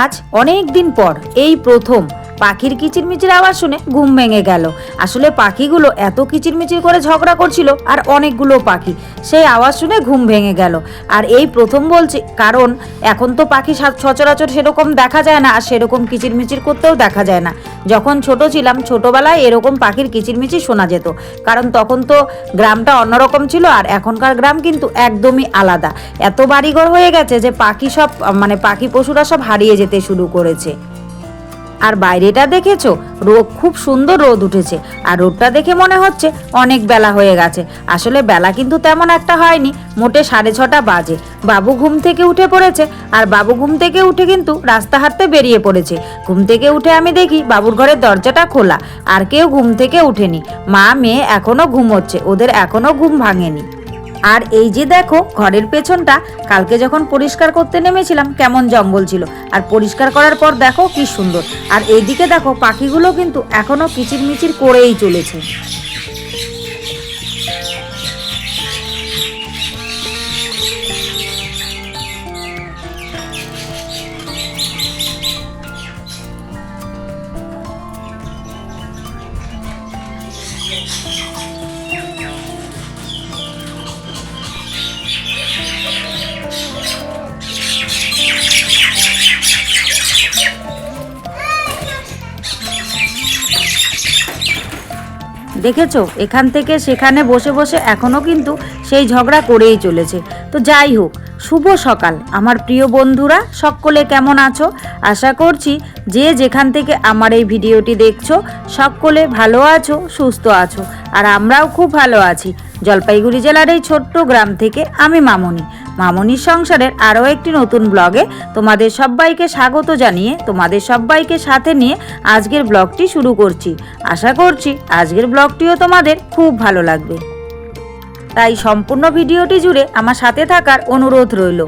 আজ অনেক দিন পর এই প্রথম পাখির কিচিরমিচির আওয়াজ শুনে ঘুম ভেঙে গেল। আসলে পাখিগুলো এত কিচিরমিচির করে ঝগড়া করছিল আর অনেকগুলো পাখি। সেই আওয়াজ শুনে ঘুম ভেঙে গেল। আর এই প্রথম বলছি, কারণ এখন তো পাখি সচরাচর সেরকম দেখা যায় না আর সেরকম কিচিরমিচির করতেও দেখা যায় না। যখন ছোট ছিলাম, ছোটবেলায় এরকম পাখির কিচিরমিচির শোনা যেত। কারণ তখন তো গ্রামটা অন্যরকম ছিল আর এখনকার গ্রাম কিন্তু একদমই আলাদা। এত বাড়িঘর হয়ে গেছে যে পাখি সব মানে পাখি পশুরা সব হারিয়ে যেতে শুরু করেছে। আর বাইরেটা দেখেছ? রোদ খুব সুন্দর রোদ উঠেছে। আর রোদটা দেখে মনে হচ্ছে অনেক বেলা হয়ে গেছে। আসলে বেলা কিন্তু তেমন একটা হয়নি, মোটে সাড়ে ছটা বাজে। বাবু ঘুম থেকে উঠে পড়েছে, আর বাবু ঘুম থেকে উঠে কিন্তু রাস্তা হাঁটতে বেরিয়ে পড়েছে। ঘুম থেকে উঠে আমি দেখি বাবুর ঘরের দরজাটা খোলা, আর কেউ ঘুম থেকে উঠেনি মা, মেয়ে এখনও ঘুমোচ্ছে, ওদের এখনও ঘুম ভাঙেনি। আর এই যে দেখো, ঘরের পেছনটা, কালকে যখন পরিষ্কার করতে নেমেছিলাম, কেমন জঙ্গল ছিল। আর পরিষ্কার করার পর দেখো কি সুন্দর। আর এইদিকে দেখো, পাখিগুলো কিন্তু এখনও কিচিরমিচির করেই চলেছে। দেখেছ? এখান থেকে সেখানে বসে বসে এখনও কিন্তু সেই ঝগড়া করেই চলেছে। তো যাই হোক, শুভ সকাল। আমার প্রিয় বন্ধুরা, সকলে কেমন আছো? আশা করছি যে যেখান থেকে আমার এই ভিডিওটি দেখছ, সকলে ভালো আছো, সুস্থ আছো। আর আমরাও খুব ভালো আছি। জলপাইগুড়ি জেলার এই ছোট্ট গ্রাম থেকে আমি মামনি। মামনির সংসারের আরও একটি নতুন ব্লগে তোমাদের সবাইকে স্বাগত জানিয়ে তোমাদের সবাইকে সাথে নিয়ে আজকের ব্লগটি শুরু করছি। আশা করছি আজকের ব্লগটিও তোমাদের খুব ভালো লাগবে। তাই সম্পূর্ণ ভিডিওটি জুড়ে আমার সাথে থাকার অনুরোধ রইল।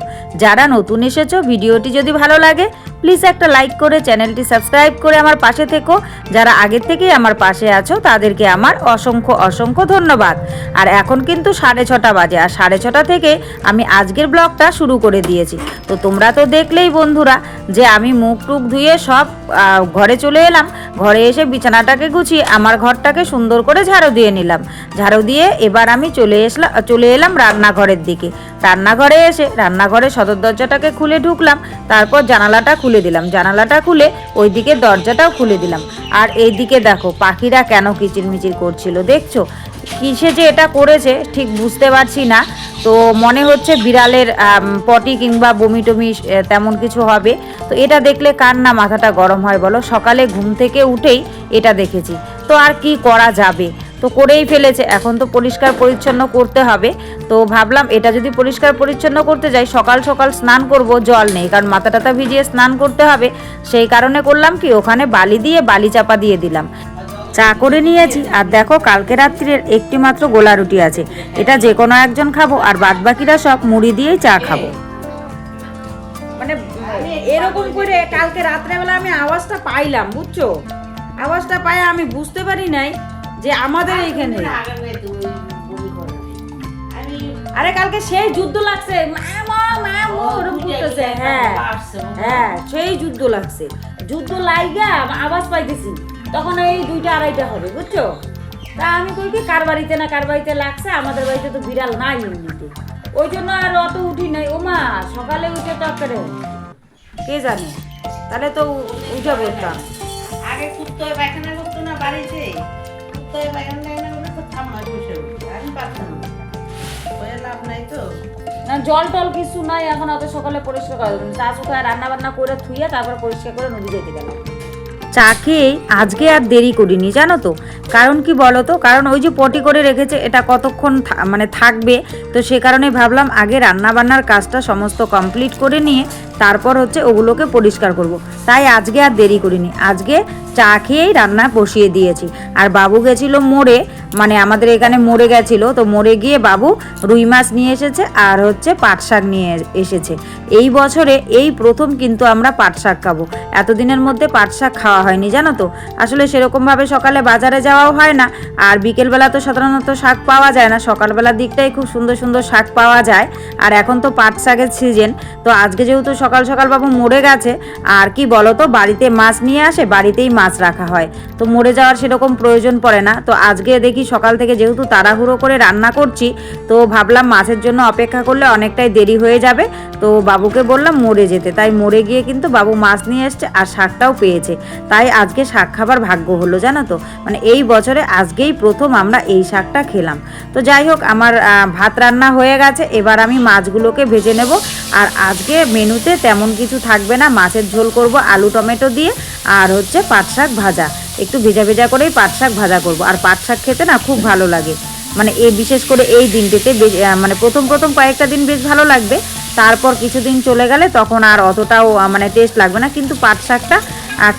যারা নতুন এসেছ, ভিডিওটি যদি ভালো লাগে প্লিজ একটা লাইক করে চ্যানেলটি সাবস্ক্রাইব করে আমার পাশে থেকো। যারা আগের থেকেই আমার পাশে আছো, তাদেরকে আমার অসংখ্য অসংখ্য ধন্যবাদ। আর এখন কিন্তু সাড়ে ছটা বাজে, আর সাড়ে ছটা থেকে আমি আজকের ব্লগটা শুরু করে দিয়েছি। তো তোমরা তো দেখলেই বন্ধুরা, যে আমি মুখ টুক ধুয়ে সব ঘরে চলে এলাম। ঘরে এসে বিছানাটাকে গুছিয়ে আমার ঘরটাকে সুন্দর করে ঝাড়ু দিয়ে নিলাম। ঝাড়ু দিয়ে এবার আমি চলে এসলাম চলে এলাম রান্নাঘরের দিকে। রান্নাঘরে এসে রান্নাঘরে সদর দরজাটাকে খুলে ঢুকলাম, তারপর জানালাটা খুলে দিলাম। জানালাটা খুলে ওইদিকে দরজাটাও খুলে দিলাম। আর এইদিকে দেখো, পাখিরা কেন কিচিরমিচির করছিল দেখছ? কিসে যে এটা করেছে ঠিক বুঝতে পারছি না। তো মনে হচ্ছে বিড়ালের পটি কিংবা বমি টমি তেমন কিছু হবে। তো এটা দেখলে কার না মাথাটা গরম হয় বলো? সকালে ঘুম থেকে উঠেই এটা দেখেছি। তো আর কি করা যাবে? তো করেই ফেলেছে। এখন তো পরিষ্কার পরিচ্ছন্ন করতে হবে। তো ভাবলাম এটা যদি পরিষ্কার পরিচ্ছন্ন করতে যাই, সকাল সকাল স্নান করব, জল নেই। কারণ মাথা টাথা ভিজিয়ে স্নান করতে হবে। সেই কারণে করলাম কি, ওখানে বালি দিয়ে বালি চাপা দিয়ে দিলাম। চা করে নিয়েছি। আর দেখো, কালকে রাত্রির একটি মাত্র গোলা রুটি আছে। এটা যে কোনো একজন খাব। আর বাদ বাকিরা সব মুড়ি দিয়েই চা খাব। এরকম করে কালকে রাত্রেবেলা আমি আওয়াজটা পাইলাম বুঝছ? আওয়াজটা পাই আমি বুঝতে পারি নাই যে আমাদের এইখানে আরে কালকে সেই যুদ্ধ লাগছে। হ্যাঁ। হ্যাঁ সেই যুদ্ধ লাগছে। যুদ্ধ লাইগা আওয়াজ পাইতেছি। তখন এই দুইটা আড়াইটা হবে বুঝছ? তা আমি কই কি কার বাড়িতে না কার বাড়িতে লাগছে আমাদের বাড়িতে তো বিড়াল নাই এমনিতে। ওই জন্য আর অত উঠি নাই। ও মা সকালে উঠে টক্করে কে জানে? তাহলে তো উঠে বলতাম। আগে কুত্তো পায়খানা করতো না বাড়িতে? কুত্তো পায়খানা করলে তো ঠাম্মায় বসে আমি পারতাম লাভ নাই তো। না জল টল কিছু নাই এখন অত সকালে পরিষ্কার করা যাবে চা শুকা রান্না বান্না করে থুইয়ে তারপর পরিষ্কার করে নদী যেতে গেলাম। চা খেয়েই আজকে আর দেরি করিনি জানো তো? কারণ কি বলো তো? কারণ ওই যে পটি করে রেখেছে, এটা কতক্ষণ মানে থাকবে? তো সে কারণে ভাবলাম আগে রান্না বান্নার কাজটা সমস্ত কমপ্লিট করে নিয়ে তারপর হচ্ছে ওগুলোকে পরিষ্কার করব। তাই আজকে আর দেরি করিনি। আজকে চা খেয়েই রান্না বসিয়ে দিয়েছি। আর বাবু গেছিল মোড়ে মানে আমাদের এখানে মোড়ে গেছিল, তো মোড়ে গিয়ে বাবু রুই মাছ নিয়ে এসেছে আর হচ্ছে পাট শাক নিয়ে এসেছে। এই বছরে এই প্রথম কিন্তু আমরা পাট শাক খাব। এতদিনের মধ্যে পাট শাক খাওয়া হয়নি, জানো তো? আসলে সেরকমভাবে সকালে বাজারে যাওয়া খাওয়াও হয় না। আর বিকেলবেলা তো সাধারণত শাক পাওয়া যায় না। সকালবেলার দিকটাই খুব সুন্দর সুন্দর শাক পাওয়া যায়। আর এখন তো পাট শাকের সিজন তো আজকে যেহেতু সকাল সকাল বাবু মরে গেছে, আর কি বলো তো বাড়িতে মাছ নিয়ে আসে, বাড়িতেই মাছ রাখা হয়। তো মরে যাওয়ার সেরকম প্রয়োজন পড়ে না। তো আজকে দেখি সকাল থেকে যেহেতু তাড়াহুড়ো করে রান্না করছি, তো ভাবলাম মাছের জন্য অপেক্ষা করলে অনেকটাই দেরি হয়ে যাবে। তো বাবুকে বললাম মরে যেতে। তাই মরে গিয়ে কিন্তু বাবু মাছ নিয়ে এসছে আর শাকটাও পেয়েছে। তাই আজকে শাক খাবার ভাগ্য হলো, জানো তো? মানে এই বছরে আজকেই প্রথম আমরা এই শাকটা খেলাম। তো যাই হোক, আমার ভাত রান্না হয়ে গেছে, এবার আমি মাছগুলোকে ভেজে নেব। আর আজকে মেনুতে তেমন কিছু থাকবে না, মাছের ঝোল করব আলু টমেটো দিয়ে আর হচ্ছে পাট শাক ভাজা। একটু ভেজা ভেজা করেই পাট শাক ভাজা করব। আর পাট শাক খেতে না খুব ভালো লাগে। মানে এই বিশেষ করে এই দিনটিতে মানে প্রথম প্রথম কয়েকটা দিন বেশ ভালো লাগবে। তারপর কিছুদিন চলে গেলে তখন আর অতটাও মানে টেস্ট লাগবে না। কিন্তু পাট শাকটা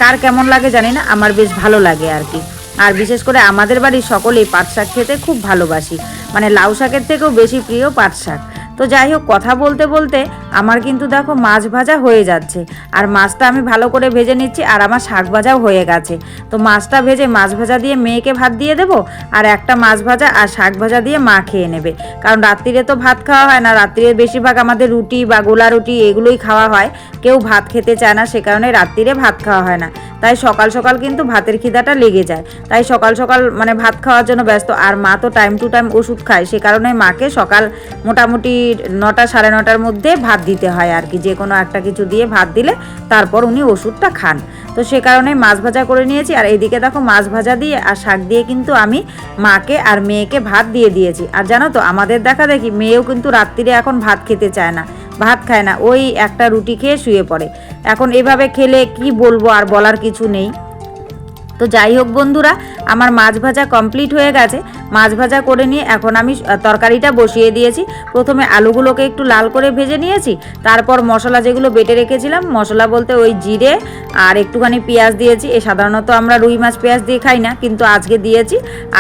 কার কেমন লাগে জানি না, আমার বেশ ভালো লাগে আর কি। আর বিশেষ করে আমাদের বাড়ির সকলেই পাট শাক খেতে খুব ভালোবাসি। মানে লাউ শাকের থেকেও বেশি প্রিয় পাট শাক। তো যাই হোক, কথা বলতে বলতে আমার কিন্তু দেখো মাছ ভাজা হয়ে যাচ্ছে। আর মাছটা আমি ভালো করে ভেজে নিচ্ছি, আর আমার শাক ভাজাও হয়ে গেছে। তো মাছটা ভেজে মাছ ভাজা দিয়ে মেয়েকে ভাত দিয়ে দেবো, আর একটা মাছ ভাজা আর শাক ভাজা দিয়ে মা খেয়ে নেবে। কারণ রাত্রিরে তো ভাত খাওয়া হয় না, রাত্রিরে বেশিরভাগ আমাদের রুটি বা গোলা রুটি এগুলোই খাওয়া হয়। কেউ ভাত খেতে চায় না, সে কারণে রাত্রিরে ভাত খাওয়া হয় না। তাই সকাল সকাল কিন্তু ভাতের খিদাটা লেগে যায়। তাই সকাল সকাল মানে ভাত খাওয়ার জন্য ব্যস্ত, আর মা তো টাইম টু টাইম ওষুধ খায়, সে কারণে মাকে সকাল মোটামুটি নটা সাড়ে নটার মধ্যে ভাত দিতে হয় আর কি, যে কোনো একটা কিছু দিয়ে ভাত দিলে তারপর উনি ওষুধটা খান। তো সে কারণে মাছ ভাজা করে নিয়েছি, আর এইদিকে দেখো মাছ ভাজা দিয়ে আর শাক দিয়ে কিন্তু আমি মাকে আর মেয়েকে ভাত দিয়ে দিয়েছি। আর জানো তো, আমাদের দেখা দেখি মেয়েও কিন্তু রাত্রিরে এখন ভাত খেতে চায় না, ভাত খায় না, ওই একটা রুটি খেয়ে শুয়ে পড়ে। এখন এভাবে খেলে কি বলব আর বলার কিছু নেই। তো যাই হোক বন্ধুরা, আমার মাছ ভাজা কমপ্লিট হয়ে গেছে। মাছ ভাজা করে নিয়ে এখন আমি তরকারিটা বসিয়ে দিয়েছি। প্রথমে আলুগুলোকে একটু লাল করে ভেজে নিয়েছি। তারপর মশলা যেগুলো বেটে রেখেছিলাম, মশলা বলতে ওই জিরে আর একটুখানি পেঁয়াজ দিয়েছি। এ সাধারণত আমরা রুই মাছ পেঁয়াজ দিয়ে খাই না, কিন্তু আজকে দিয়েছি।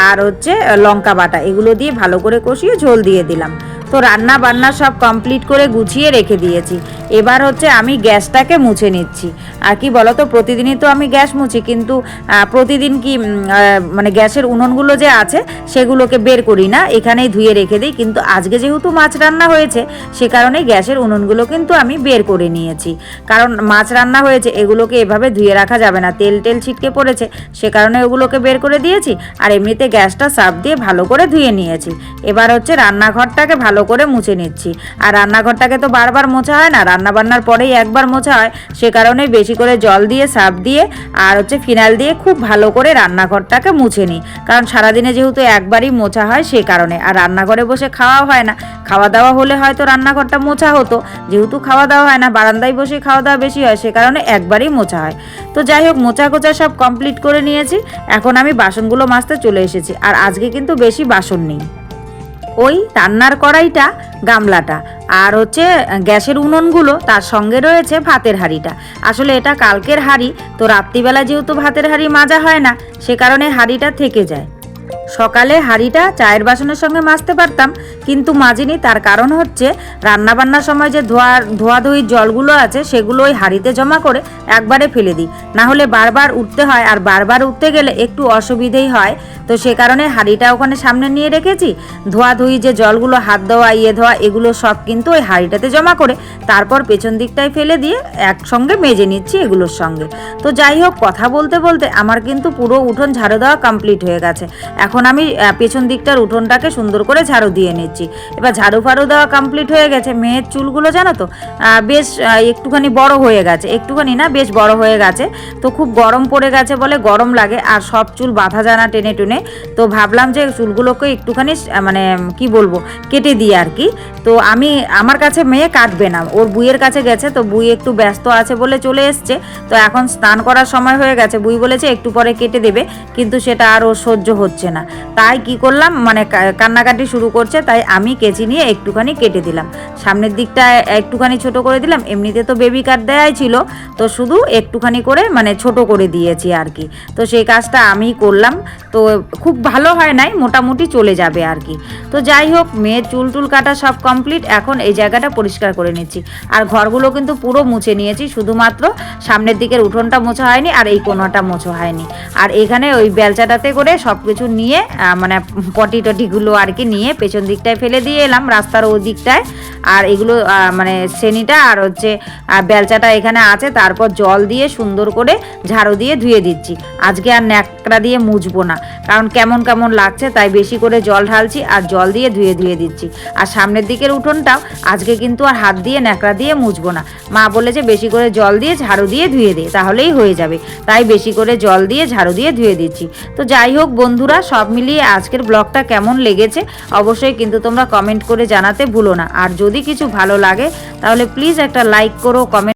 আর হচ্ছে লঙ্কা বাটা, এগুলো দিয়ে ভালো করে কষিয়ে ঝোল দিয়ে দিলাম। তো রান্না বান্না সব কমপ্লিট করে গুছিয়ে রেখে দিয়েছি। এবার হচ্ছে আমি গ্যাসটাকে মুছে নিচ্ছি। আর কি বলতো, প্রতিদিনই তো আমি গ্যাস মুছি, কিন্তু প্রতিদিন কি মানে গ্যাসের উনুনগুলো যে আছে, সেগুলোকে বের করি না, এখানেই ধুয়ে রেখে দিই। কিন্তু আজকে যেহেতু মাছ রান্না হয়েছে, সে কারণে গ্যাসের উনুনগুলো কিন্তু আমি বের করে নিয়েছি। কারণ মাছ রান্না হয়েছে, এগুলোকে এভাবে ধুয়ে রাখা যাবে না। তেল টেল ছিটকে পড়েছে, সে কারণে ওগুলোকে বের করে দিয়েছি। আর এমনিতে গ্যাসটা সাফ দিয়ে ভালো করে ধুয়ে নিয়েছি। এবার হচ্ছে রান্নাঘরটাকে ভালো করে মুছে নিচ্ছি। আর রান্নাঘরটাকে তো বারবার মোছা হয় না রান্না বান্নার পরেই একবার মোছা হয়, সে কারণে বেশি করে জল দিয়ে সার্ফ দিয়ে আর হচ্ছে ফিনাইল দিয়ে খুব ভালো করে রান্নাঘরটাকে মুছে নিই। কারণ সারাদিনে যেহেতু একবারই মোছা হয় সে কারণে। আর রান্নাঘরে বসে খাওয়া হয় না। খাওয়া দাওয়া হলে হয়তো রান্নাঘরটা মোছা হতো। যেহেতু খাওয়া দাওয়া হয় না, বারান্দায় বসে খাওয়া দাওয়া বেশি হয়, সে কারণে একবারই মোছা হয়। তো যাই হোক মোচা কোচা সব কমপ্লিট করে নিয়েছি। এখন আমি বাসনগুলো মাজতে চলে এসেছি। আর আজকে কিন্তু বেশি বাসন নেই। ওই রান্নার কড়াইটা, গামলাটা আর হচ্ছে গ্যাসের উনুনগুলো তার সঙ্গে রয়েছে ভাতের হাঁড়িটা। আসলে এটা কালকের হাঁড়ি, তো রাত্রিবেলা যেহেতু ভাতের হাঁড়ি মাজা হয় না, সে কারণে হাঁড়িটা থেকে যায়। সকালে হাঁড়িটা চায়ের বাসনের সঙ্গে মাজতে পারতাম, কিন্তু মাজিনি। তার কারণ হচ্ছে রান্না বান্নার সময় যে ধোয়া ধোয়াধুয়ির জলগুলো আছে, সেগুলো ওই হাঁড়িতে জমা করে একবারে ফেলে দিই। না হলে বারবার উঠতে হয়, আর বারবার উঠতে গেলে একটু অসুবিধেই হয়। তো সে কারণে হাঁড়িটা ওখানে সামনে নিয়ে রেখেছি। ধোয়াধুয়ি যে জলগুলো, হাত ধোয়া ইয়ে ধোয়া, এগুলো সব কিন্তু ওই হাঁড়িটাতে জমা করে তারপর পেছন দিকটায় ফেলে দিয়ে একসঙ্গে মেজে নিচ্ছি এগুলোর সঙ্গে। তো যাই হোক, কথা বলতে বলতে আমার কিন্তু পুরো উঠোন ঝাড়ু দেওয়া কমপ্লিট হয়ে গেছে। এখন আমি পেছন দিকটার উঠোনটাকে সুন্দর করে ঝাড়ু দিয়ে নিচ্ছি। এবার ঝাড়ু ফাড়ু দেওয়া কমপ্লিট হয়ে গেছে। মেয়ের চুলগুলো জানো তো বেশ একটুখানি বড় হয়ে গেছে। একটুখানি না, বেশ বড় হয়ে গেছে। তো খুব গরম পড়ে গেছে বলে গরম লাগে, আর সব চুল বাঁধা জানা টেনে টুনে। তো ভাবলাম যে চুলগুলোকে একটুখানি মানে কি বলব, কেটে দিই আর কি। তো আমি, আমার কাছে মেয়ে কাটবে না। ওর বুইয়ের কাছে গেছে, তো বুই একটু ব্যস্ত আছে বলে চলে এসছে। তো এখন স্নান করার সময় হয়ে গেছে। বুই বলেছে একটু পরে কেটে দেবে, কিন্তু সেটা আর ওর সহ্য হচ্ছে না। তাই কি করলাম মানে কান্নাকাটি শুরু করছে, তাই আমি কেচি নিয়ে একটুখানি কেটে দিলাম। সামনের দিকটা একটুখানি ছোট করে দিলাম, এমনিতে তো বেবি কাট দেয়াই ছিল, তো শুধু একটুখানি করে মানে ছোট করে দিয়েছি আর কি। তো সেই কাজটা আমি করলাম, তো খুব ভালো হয় নাই, মোটামুটি চলে যাবে আর কি। তো যাই হোক, মেয়ের চুল টুল কাটা সব কমপ্লিট এখন এই জায়গাটা পরিষ্কার করে নিচ্ছি। আর ঘরগুলো কিন্তু পুরো মুছে নিয়েছি, শুধুমাত্র সামনের দিকের উঠোনটা মোছা হয়নি, আর এই কোনোটা মোছা হয়নি। আর এখানে ওই বেলচাটাতে করে সব কিছু নিয়ে আহ, মানে পটি টটিগুলো আর কি নিয়ে পেছন দিকটায় ফেলে দিয়ে এলাম রাস্তার ওই দিকটায় আর এগুলো মানে শ্রেণীটা আর হচ্ছে বেলচাটা এখানে আছে তারপর জল দিয়ে সুন্দর করে ঝাড়ু দিয়ে ধুয়ে দিচ্ছি। আজকে আর ন্যাকড়া দিয়ে মুছবো না কারণ কেমন কেমন লাগছে তাই বেশি করে জল ঢালছি আর জল দিয়ে ধুয়ে ধুয়ে দিচ্ছি। আর সামনের দিকের উঠোনটাও আজকে কিন্তু আর হাত দিয়ে ন্যাকড়া দিয়ে মুছবো না। মা বলেছে বেশি করে জল দিয়ে ঝাড়ু দিয়ে ধুয়ে দে তাহলেই হয়ে যাবে। তাই বেশি করে জল দিয়ে ঝাড়ু দিয়ে ধুয়ে দিচ্ছি। তো যাই হোক বন্ধুরা সব মিলিয়ে আজকের ব্লগটা কেমন লেগেছে অবশ্যই কিন্তু তোমরা কমেন্ট করে জানাতে ভুলো না। আর যদি কিছু ভালো লাগে, তাহলে প্লিজ একটা লাইক করো কমেন্ট